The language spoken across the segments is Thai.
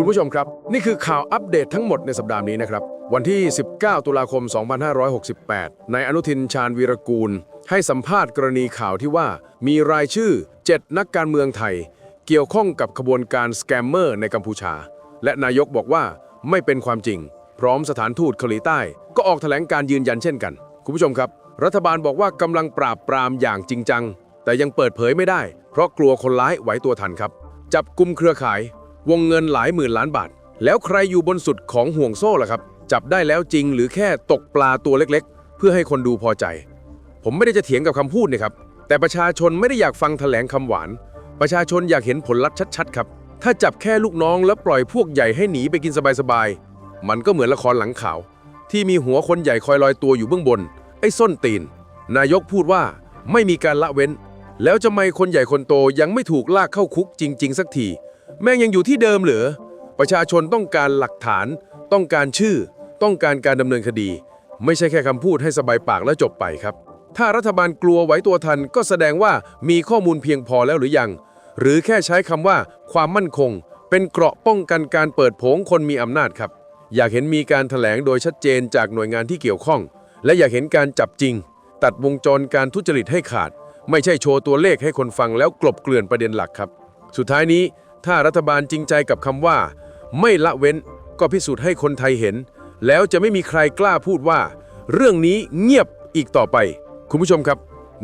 คุณผู้ชมครับ นี่คือข่าวอัปเดตทั้งหมดในสัปดาห์นี้นะครับ วันที่ 19 ตุลาคม 2568 ในอนุทินชาญวีรกูล ให้สัมภาษณ์กรณีข่าวที่ว่ามีรายชื่อ 7 นักการเมืองไทย เกี่ยวข้องกับขบวนการสแกมเมอร์ในกัมพูชา และนายกบอกว่าไม่เป็นความจริง พร้อมสถานทูตเกาหลีใต้ ก็ออกแถลงการยืนยันเช่นกัน คุณผู้ชมครับ รัฐบาลบอกว่ากำลังปราบปรามอย่างจริงจัง แต่ยังเปิดเผยไม่ได้ เพราะกลัวคนร้ายไหวตัวทันครับ จับกลุ่มเครือข่าย วงเงินหลายหมื่นล้านบาท แล้วใครอยู่บนสุดของห่วงโซ่ล่ะครับ จับได้แล้วจริงหรือแค่ตกปลาตัวเล็กๆ เพื่อให้คนดูพอใจ ผมไม่ได้จะเถียงกับคำพูดนะครับ แต่ประชาชนไม่ได้อยากฟังแถลงคำหวาน ประชาชนอยากเห็นผลลัพธ์ชัดๆครับ ถ้าจับแค่ลูกน้องแล้วปล่อยพวกใหญ่ให้หนีไปกินสบายๆ มันก็เหมือนละครหลังข่าว ที่มีหัวคนใหญ่คอยลอยตัวอยู่เบื้องบน ไอ้ส้นตีน นายกพูดว่าไม่มีการละเว้น แล้วจะไม่คนใหญ่คนโตยังไม่ถูกลากเข้าคุกจริง ๆ สักที แม่งยังอยู่ที่เดิมเหรอ ประชาชนต้องการหลักฐาน ต้องการชื่อ ต้องการการดำเนินคดี ไม่ใช่แค่คำพูดให้สบายปากแล้วจบไปครับ ถ้ารัฐบาลกลัวไหวตัวทันก็แสดงว่ามีข้อมูลเพียงพอแล้วหรือยัง หรือแค่ใช้คำว่าความมั่นคง เป็นเกราะป้องกันการเปิดโผงคนมีอำนาจครับ อยากเห็นมีการแถลงโดยชัดเจนจากหน่วยงานที่เกี่ยวข้อง และอยากเห็นการจับจริง ตัดวงจรการทุจริตให้ขาด ไม่ใช่โชว์ตัวเลขให้คนฟังแล้วกลบเกลื่อนประเด็นหลักครับ สุดท้ายนี้ ถ้ารัฐบาลจริงใจกับคำว่า ไม่ละเว้นก็พิสูจน์ให้คนไทยเห็น แล้วจะไม่มีใครกล้าพูดว่า เรื่องนี้เงียบอีกต่อไป คุณผู้ชมครับ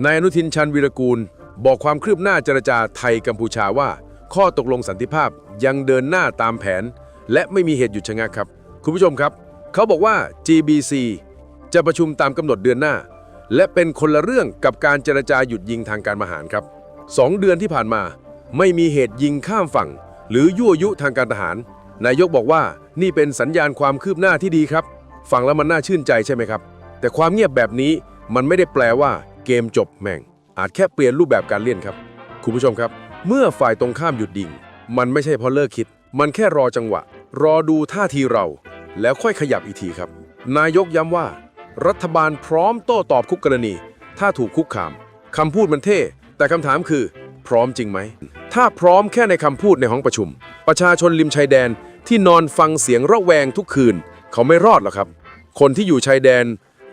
นายอนุทินชันวีรกูล บอกความคืบหน้าเจรจาไทยกัมพูชาว่า ข้อตกลงสันติภาพยังเดินหน้าตามแผน และไม่มีเหตุหยุดชะงักครับ คุณผู้ชมครับ เขาบอกว่า GBC จะประชุมตามกำหนดเดือนหน้า และเป็นคนละเรื่องกับการเจรจาหยุดยิงทางการมหารครับสองเดือนที่ผ่านมา ไม่มีเหตุยิงข้ามฝั่ง หรือยั่วยุทางการทหาร นายกบอกว่านี่เป็นสัญญาณความคืบหน้าที่ดีครับ ฟังแล้วมันน่าชื่นใจใช่ไหมครับ แต่ความเงียบแบบนี้มันไม่ได้แปลว่าเกมจบแม่ง อาจแค่เปลี่ยนรูปแบบการเล่นครับ คุณผู้ชมครับ เมื่อฝ่ายตรงข้ามหยุดยิง มันไม่ใช่เพราะเลิกคิด มันแค่รอจังหวะ รอดูท่าทีเรา แล้วค่อยขยับอีกทีครับ นายกย้ำว่า รัฐบาลพร้อมโต้ตอบคุกกรณี ถ้าถูกคุกคามคำพูดมันเท่ แต่คำถามคือ พร้อมจริงไหม ถ้าพร้อมแค่ในคำพูดในห้องประชุม ประชาชนริมชายแดนที่นอนฟังเสียงระแวงทุกคืน เขาไม่รอดหรอกครับ คนที่อยู่ชายแดน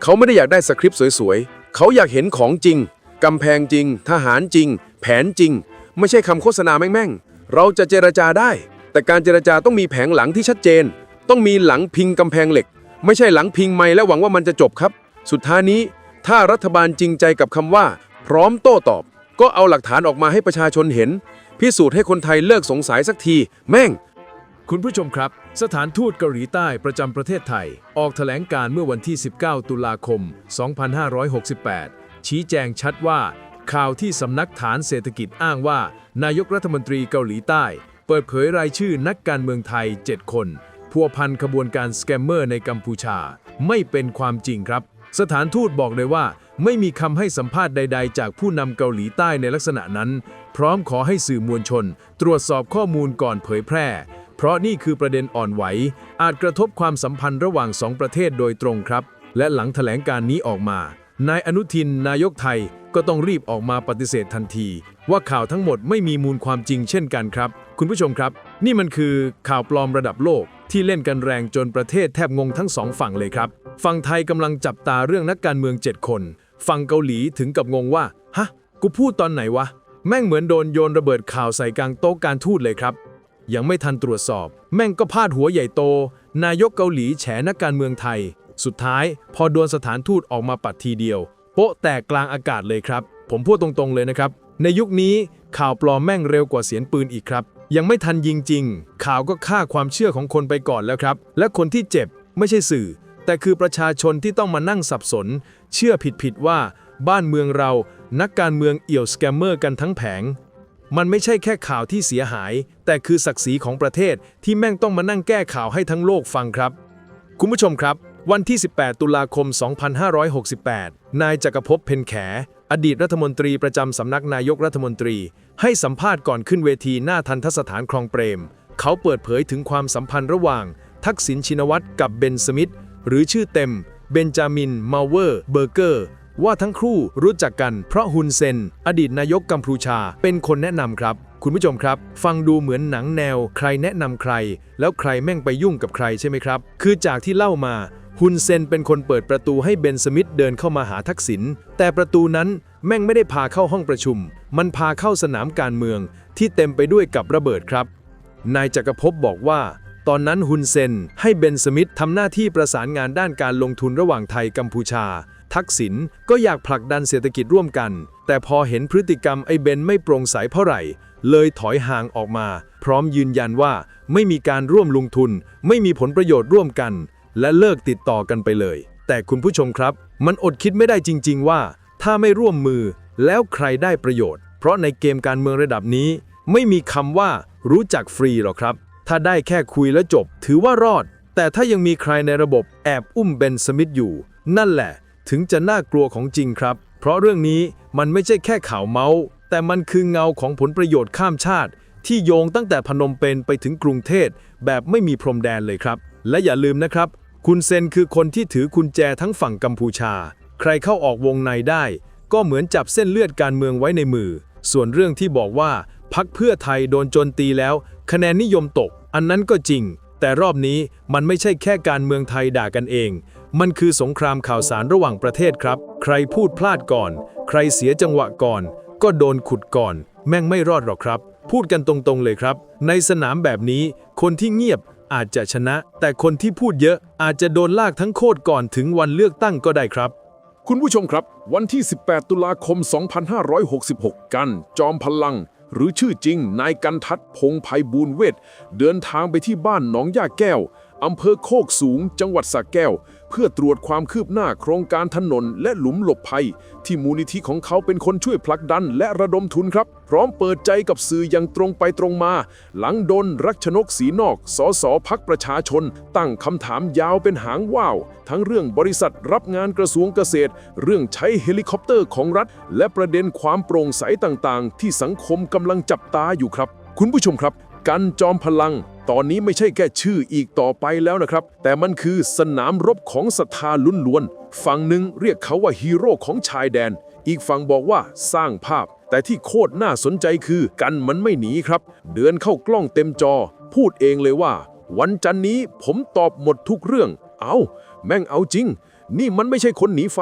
เขาไม่ได้อยากได้สคริปต์สวยๆ เขาอยากเห็นของจริงกำแพงจริง ทหารจริง แผนจริง ไม่ใช่คำโฆษณาแม่งๆ เราจะเจรจาได้ แต่การเจรจาต้องมีแผงหลังที่ชัดเจน ต้องมีหลังพิงกำแพงเหล็ก ไม่ใช่หลังพิงไม้และหวังว่ามันจะจบครับ สุดท้ายนี้ ถ้ารัฐบาลจริงใจกับคำว่า พร้อมโต้ตอบ ก็เอาหลักฐานออกมาให้ประชาชนเห็น พิสูจน์ให้คนไทยเลิกสงสัยสักที แม่ง คุณผู้ชมครับ สถานทูตเกาหลีใต้ประจำประเทศไทย ออกแถลงการเมื่อวันที่ 19 ตุลาคม 2568 ชี้แจงชัดว่า ข่าวที่สำนักฐานเศรษฐกิจอ้างว่า นายกรัฐมนตรีเกาหลีใต้ เปิดเผยรายชื่อนักการเมืองไทย 7 คนพัวพันขบวนการสแกมเมอร์ในกัมพูชา ไม่เป็นความจริงครับ สถานทูตบอกเลยว่า ไม่มีคำให้สัมภาษณ์ใด ๆ จากผู้นำเกาหลีใต้ในลักษณะนั้น พร้อมขอให้สื่อมวลชน ตรวจสอบข้อมูลก่อนเผยแพร่ เพราะนี่คือประเด็นอ่อนไหว อาจกระทบความสัมพันธ์ระหว่างสองประเทศโดยตรงครับ และหลังแถลงการนี้ออกมา นายอนุทิน นายกไทยก็ต้องรีบออกมาปฏิเสธทันที ว่าข่าวทั้งหมดไม่มีมูลความจริงเช่นกันครับ คุณผู้ชมครับ นี่มันคือข่าวปลอมระดับโลกที่เล่นกันแรงจนประเทศแทบงงทั้งสองฝั่งเลยครับ ฝั่งไทยกำลังจับตาเรื่องนักการเมือง 7 คน ฝั่งเกาหลีถึงกับงงว่า ฮะ กูพูดตอนไหนวะ แม่งเหมือนโดนโยนระเบิดข่าวใส่กลางโต๊ะการทูตเลยครับ ยังไม่ทันตรวจสอบ แม่งก็พาดหัวใหญ่โต นายกเกาหลีแฉนักการเมืองไทย สุดท้ายพอโดนสถานทูตออกมาปัดทีเดียว โป๊ะแตกกลางอากาศเลยครับ ผมพูดตรงๆเลยนะครับ ในยุคนี้ข่าวปลอมแม่งเร็วกว่าเสียงปืนอีกครับ ยังไม่ทันยิงจริง ข่าวก็ฆ่าความเชื่อของคนไปก่อนแล้วครับ และคนที่เจ็บไม่ใช่สื่อ แต่คือประชาชนที่ต้องมานั่งสับสน เชื่อผิดๆว่า บ้านเมืองเรา นักการเมืองเอี่ยวสแกมเมอร์กันทั้งแผง มันไม่ใช่แค่ข่าวที่เสียหาย แต่คือศักดิ์ศรีของประเทศที่แม่งต้องมานั่งแก้ข่าวให้ทั้งโลกฟังครับ คุณผู้ชมครับ วันที่ 18 ตุลาคม 2568 นายจักรภพเพ็ญแข อดีตรัฐมนตรีประจำสำนักนายกรัฐมนตรี ให้สัมภาษณ์ก่อนขึ้นเวทีหน้าทันทสถานคลองเปรม เขาเปิดเผยถึงความสัมพันธ์ระหว่าง ทักษิณชินวัตรกับเบนสมิธ หรือชื่อเต็ม เบนจามิน มาเวอร์ เบอร์เกอร์ ว่าทั้งคู่รู้จักกันเพราะฮุนเซน อดีตนายกกัมพูชา เป็นคนแนะนำครับ คุณผู้ชมครับ ฟังดูเหมือนหนังแนว ใครแนะนำใคร แล้วใครแม่งไปยุ่งกับใครใช่ไหมครับ คือจากที่เล่ามาฮุนเซนเป็นคนเปิดประตูให้เบนสมิธเดินเข้ามาหาทักษิณแต่ประตูนั้นแม่งไม่ได้พาเข้าห้องประชุม มันพาเข้าสนามการเมืองที่เต็มไปด้วยกับระเบิดครับ นายจักรภพบอกว่า ตอนนั้นฮุนเซนให้เบนสมิธทำหน้าที่ประสานงานด้านการลงทุนระหว่างไทยกัมพูชา ทักษิณก็อยากผลักดันเศรษฐกิจร่วมกัน แต่พอเห็นพฤติกรรมไอ้เบนไม่โปร่งใสเท่าไหร่ เลยถอยห่างออกมา พร้อมยืนยันว่าไม่มีการร่วมลงทุน ไม่มีผลประโยชน์ร่วมกัน และเลิกติดต่อกันไปเลย แต่คุณผู้ชมครับ มันอดคิดไม่ได้จริง ๆ ว่า ถ้าไม่ร่วมมือแล้วใครได้ประโยชน์ เพราะในเกมการเมืองระดับนี้ ไม่มีคำว่ารู้จักฟรีหรอกครับ ถ้าได้แค่คุยแล้วจบ ถือว่ารอด แต่ถ้ายังมีใครในระบบแอบอุ้มเบนสมิธอยู่ นั่นแหละ ถึงจะน่ากลัวของจริงครับ เพราะเรื่องนี้มันไม่ใช่แค่ข่าวเมาส์แต่มันคือเงาของผลประโยชน์ข้ามชาติ ที่โยงตั้งแต่พนมเปญไปถึงกรุงเทพแบบไม่มีพรมแดนเลยครับ และอย่าลืมนะครับ คุณเซนคือคนที่ถือกุญแจทั้งฝั่งกัมพูชา ใครเข้าออกวงในได้ ก็เหมือนจับเส้นเลือดการเมืองไว้ในมือ ส่วนเรื่องที่บอกว่าพักเพื่อไทยโดนโจนตีแล้ว คะแนนนิยมตก อันนั้นก็จริง แต่รอบนี้มันไม่ใช่แค่การเมืองไทยด่ากันเอง มันคือสงครามข่าวสารระหว่างประเทศครับ ใครพูดพลาดก่อน ใครเสียจังหวะก่อน ก็โดนขุดก่อน แม่งไม่รอดหรอกครับ พูดกันตรงๆเลยครับ ในสนามแบบนี้คนที่เงียบอาจจะชนะ แต่คนที่พูดเยอะอาจจะโดนลากทั้งโคตรก่อนถึงวันเลือกตั้งก็ได้ครับ คุณผู้ชมครับ วันที่ 18 ตุลาคม 2566 กัน จอมพลัง หรือชื่อจริงนายกันทัศน์พงไพบูลเวทเดินทางไปที่บ้านหนองย่าแก้วอำเภอโคกสูงจังหวัดสระแก้ว เพื่อตรวจความคืบหน้าโครงการถนนและหลุมหลบภัย ที่มูลนิธิของเขาเป็นคนช่วยผลักดันและระดมทุนครับ พร้อมเปิดใจกับสื่ออย่างตรงไปตรงมา หลังโดนรักชนกสีนอก สสพักประชาชน ตั้งคำถามยาวเป็นหางว่าว ทั้งเรื่องบริษัทรับงานกระทรวงเกษตร เรื่องใช้เฮลิคอปเตอร์ของรัฐ และประเด็นความโปร่งใสต่างๆ ที่สังคมกำลังจับตาอยู่ครับ คุณผู้ชมครับ กันจอมพลัง ตอนนี้ไม่ใช่แค่ชื่ออีกต่อไปแล้วนะครับ แต่มันคือสนามรบของศรัทธาลุ้นล้วนๆ ฝั่งหนึ่งเรียกเขาว่าฮีโร่ของชายแดน อีกฝั่งบอกว่าสร้างภาพ แต่ที่โคตรน่าสนใจคือกันมันไม่หนีครับ เดินเข้ากล้องเต็มจอ พูดเองเลยว่า วันจันนี้ผมตอบหมดทุกเรื่อง เอา แม่งเอาจริง นี่มันไม่ใช่คนหนีไฟ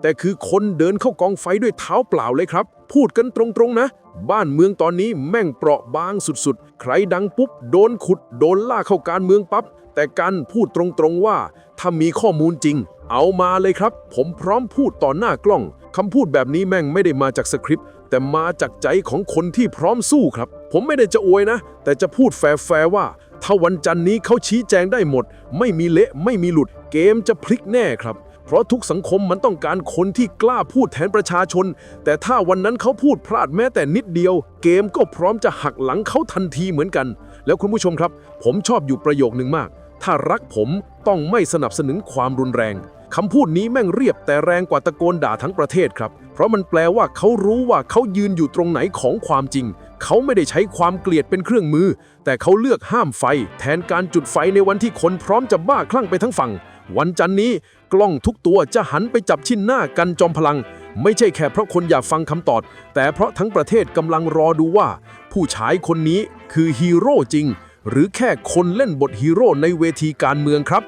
แต่คือคนเดินเข้ากองไฟด้วยเท้าเปล่าเลยครับ พูดกันตรงๆนะ บ้านเมืองตอนนี้แม่งเปราะบางสุดๆ ใครดังปุ๊บ โดนขุด โดนล่าเข้าการเมืองปั๊บแต่กันพูดตรงๆว่า ถ้ามีข้อมูลจริง เอามาเลยครับ ผมพร้อมพูดต่อหน้ากล้องคำพูดแบบนี้แม่งไม่ได้มาจากสคริปต์แต่มาจากใจของคนที่พร้อมสู้ครับ ผมไม่ได้จะอวยนะ แต่จะพูดแฟร์ๆว่า ถ้าวันจันนี้เขาชี้แจงได้หมด ไม่มีเละไม่มีหลุด เกมจะพลิกแน่ครับ ราะทุกสังคมมันต้องการคนที่กล้าพูดแทนประชาชน แต่ถ้าวันนั้นเขาพูดพลาดแม้แต่นิดเดียว เกมก็พร้อมจะหักหลังเขาทันทีเหมือนกัน แล้วคุณผู้ชมครับ ผมชอบอยู่ประโยคนึงมาก ถ้ารักผมต้องไม่สนับสนุนความรุนแรงคำพูดนี้แม่งเรียบแต่แรงกว่าตะโกนด่าทั้งประเทศครับ เพราะมันแปลว่าเขารู้ว่าเขายืนอยู่ตรงไหนของความจริง เขาไม่ได้ใช้ความเกลียดเป็นเครื่องมือ แต่เขาเลือกห้ามไฟ แทนการจุดไฟในวันที่คนพร้อมจะบ้าคลั่งไปทั้งฝั่ง วันจันนี้ กล้องทุกตัวจะหันไปจับชิ้นหน้ากันจอมพลัง ไม่ใช่แค่เพราะคนอยากฟังคำตอบ แต่เพราะทั้งประเทศกำลังรอดูว่า ผู้ชายคนนี้คือฮีโร่จริง หรือแค่คนเล่นบทฮีโร่ในเวทีการเมืองครับ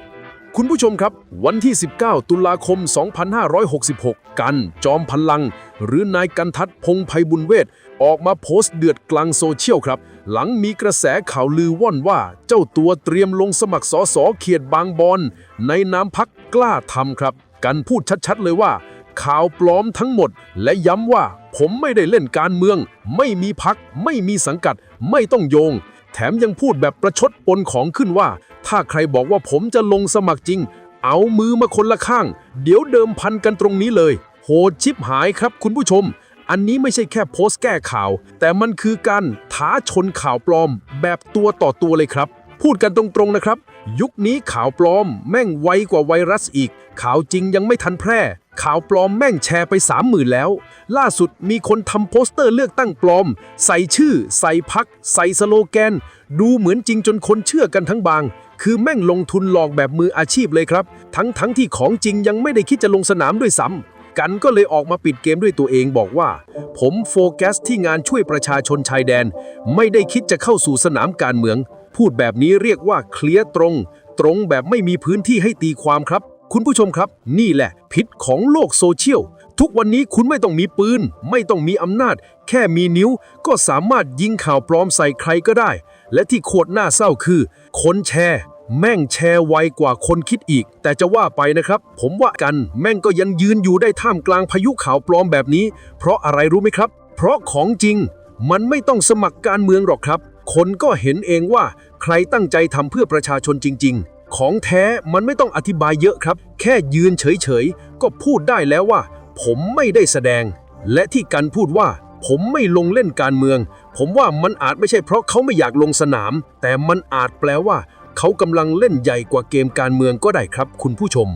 คุณผู้ชมครับ วันที่ 19 ตุลาคม 2566 กันจอมพลัง หรือนายกันทัศน์พงไพบุญเวทออกมาโพสต์เดือดกลางโซเชียลครับ หลังมีกระแสข่าวลือว่อนว่า เจ้าตัวเตรียมลงสมัครสอสอเขตบางบอนในนามพักกล้าทำครับ กันพูดชัดๆเลยว่า ข่าวปลอมทั้งหมด และย้ำว่า ผมไม่ได้เล่นการเมือง ไม่มีพัก ไม่มีสังกัด ไม่ต้องโยง แถมยังพูดแบบประชดปนของขึ้นว่า ถ้าใครบอกว่าผมจะลงสมัครจริง เอามือมาคนละข้าง เดี๋ยวเดิมพันกันตรงนี้เลย โหดชิบหายครับคุณผู้ชม อันนี้ไม่ใช่แค่โพสต์แก้ข่าว แต่มันคือการท้าชนข่าวปลอม แบบตัวต่อตัวเลยครับ พูดกันตรงๆนะครับ ยุคนี้ข่าวปลอม แม่งไวกว่าไวรัสอีก ข่าวจริงยังไม่ทันแพร่ข่าวปลอมแม่งแชร์ไป3 0,000แล้ว ล่าสุดมีคนทำโปสเตอร์เลือกตั้งปลอม ใส่ชื่อ ใส่พัก ใส่สโลแกน ดูเหมือนจริงจนคนเชื่อกันทั้งบาง คือแม่งลงทุนหลอกแบบมืออาชีพเลยครับ ทั้งทั้งที่ของจริงยังไม่ได้คิดจะลงสนามด้วยซ้ำ กันก็เลยออกมาปิดเกมด้วยตัวเองบอกว่า ผมโฟกัสที่งานช่วยประชาชนชายแดน ไม่ได้คิดจะเข้าสู่สนามการเมือง พูดแบบนี้เรียกว่าเคลียร์ตรง ตรงแบบไม่มีพื้นที่ให้ตีความครับ คุณผู้ชมครับ นี่แหละ พิษของโลกโซเชียลทุกวันนี้คุณไม่ต้องมีปืน ไม่ต้องมีอำนาจ แค่มีนิ้วก็สามารถยิงข่าวปลอมใส่ใครก็ได้ และที่โคตรน่าเศร้าคือ คนแชร์ แม่งแชร์ไวกว่าคนคิดอีก แต่จะว่าไปนะครับ ผมว่ากันแม่งก็ยังยืนอยู่ได้ท่ามกลางพายุข่าวปลอมแบบนี้ เพราะอะไรรู้ไหมครับ เพราะของจริง มันไม่ต้องสมัครการเมืองหรอกครับ คนก็เห็นเองว่าใครตั้งใจทำเพื่อประชาชนจริง ๆ ของแท้มันไม่ต้องอธิบายเยอะครับ แค่ยืนเฉยๆ ก็พูดได้แล้วว่า ผมไม่ได้แสดง และที่กันพูดว่า ผมไม่ลงเล่นการเมือง ผมว่ามันอาจไม่ใช่เพราะเขาไม่อยากลงสนาม แต่มันอาจแปลว่า เขากำลังเล่นใหญ่กว่าเกมการเมืองก็ได้ครับ คุณผู้ชม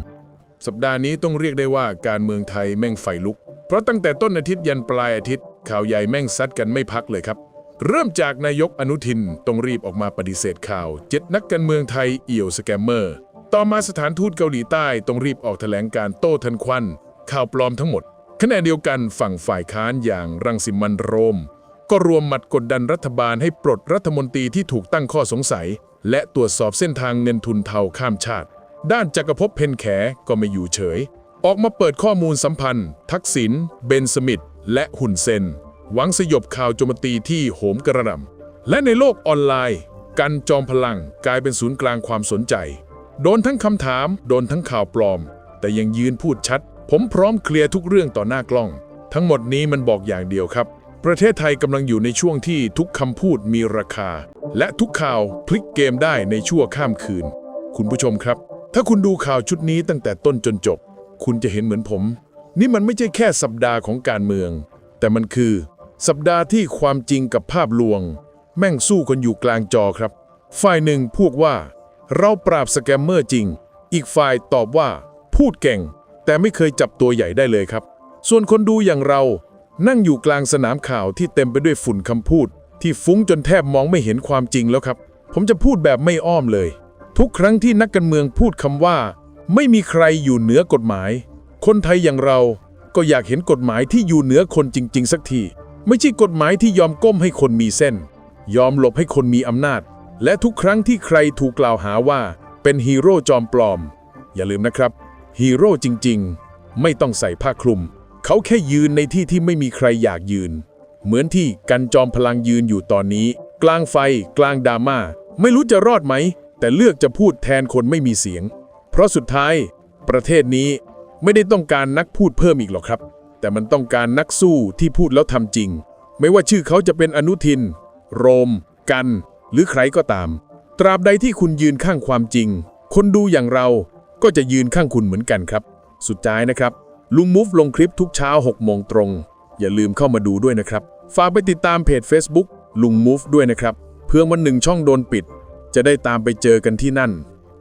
สัปดาห์นี้ต้องเรียกได้ว่าการเมืองไทยแม่งไฟลุก เพราะตั้งแต่ต้นอาทิตย์ยันปลายอาทิตย์ ข่าวใหญ่แม่งซัดกันไม่พักเลยครับ เริ่มจากนายกอนุทินต้องรีบออกมาปฏิเสธข่าวเจ็ดนักการเมืองไทยเอี่ยวสแกมเมอร์ต่อมาสถานทูตเกาหลีใต้ต้องรีบออกแถลงการโต้ทันควัน ข่าวปลอมทั้งหมดขณะเดียวกันฝั่งฝ่ายค้านอย่างรังสิมันโรม ก็รวมหมัดกดดันรัฐบาลให้ปลดรัฐมนตรีที่ถูกตั้งข้อสงสัยและตรวจสอบเส้นทางเงินทุนเทาข้ามชาติ ด้านจักรภพเพนแขก็ไม่อยู่เฉย ออกมาเปิดข้อมูลสัมพันธ์ ทักษิณเบนสมิธและหุ่นเซน หวังสยบข่าวโจมตีที่โหมกระหน่ำและในโลกออนไลน์ กันจอมพลังกลายเป็นศูนย์กลางความสนใจ โดนทั้งคำถาม โดนทั้งข่าวปลอม แต่ยังยืนพูดชัด ผมพร้อมเคลียร์ทุกเรื่องต่อหน้ากล้อง ทั้งหมดนี้มันบอกอย่างเดียวครับ ประเทศไทยกำลังอยู่ในช่วงที่ทุกคำพูดมีราคา และทุกข่าวพลิกเกมได้ในชั่วข้ามคืน คุณผู้ชมครับ ถ้าคุณดูข่าวชุดนี้ตั้งแต่ต้นจนจบ คุณจะเห็นเหมือนผม นี่มันไม่ใช่แค่สัปดาห์ของการเมือง แต่มันคือ สัปดาห์ที่ความจริงกับภาพลวง แม่งสู้กันอยู่กลางจอครับ ฝ่ายหนึ่งพูดว่า เราปราบสแกมเมอร์จริง อีกฝ่ายตอบว่า พูดเก่ง แต่ไม่เคยจับตัวใหญ่ได้เลยครับ ส่วนคนดูอย่างเรา นั่งอยู่กลางสนามข่าวที่เต็มไปด้วยฝุ่นคำพูด ที่ฟุ้งจนแทบมองไม่เห็นความจริงแล้วครับ ผมจะพูดแบบไม่อ้อมเลย ทุกครั้งที่นักการเมืองพูดคำว่า ไม่มีใครอยู่เหนือกฎหมาย คนไทยอย่างเราก็อยากเห็นกฎหมายที่อยู่เหนือคนจริง ๆ สักที ไม่ใช่กฎหมายที่ยอมก้มให้คนมีเส้น ยอมหลบให้คนมีอำนาจ และทุกครั้งที่ใครถูกกล่าวหาว่า เป็นฮีโร่จอมปลอม อย่าลืมนะครับฮีโร่จริง ๆ ไม่ต้องใส่ผ้าคลุม เขาแค่ยืนในที่ที่ไม่มีใครอยากยืน เหมือนที่กันจอมพลังยืนอยู่ตอนนี้ กลางไฟ กลางดราม่า ไม่รู้จะรอดไหม แต่เลือกจะพูดแทนคนไม่มีเสียง เพราะสุดท้าย ประเทศนี้ไม่ได้ต้องการนักพูดเพิ่มอีกหรอกครับ แต่มันต้องการนักสู้ที่พูดแล้วทำจริง ไม่ว่าชื่อเขาจะเป็นอนุทิน โรม กัน หรือใครก็ตาม ตราบใดที่คุณยืนข้างความจริง คนดูอย่างเราก็จะยืนข้างคุณเหมือนกันครับ สุดท้ายนะครับ ลุงมูฟลงคลิปทุกเช้า6โมงตรง อย่าลืมเข้ามาดูด้วยนะครับ ฝากไปติดตามเพจ Facebook ลุงมูฟด้วยนะครับ เพื่อวันหนึ่งช่องโดนปิด จะได้ตามไปเจอกันที่นั่น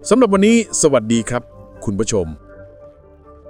สำหรับวันนี้ สวัสดีครับ คุณผู้ชม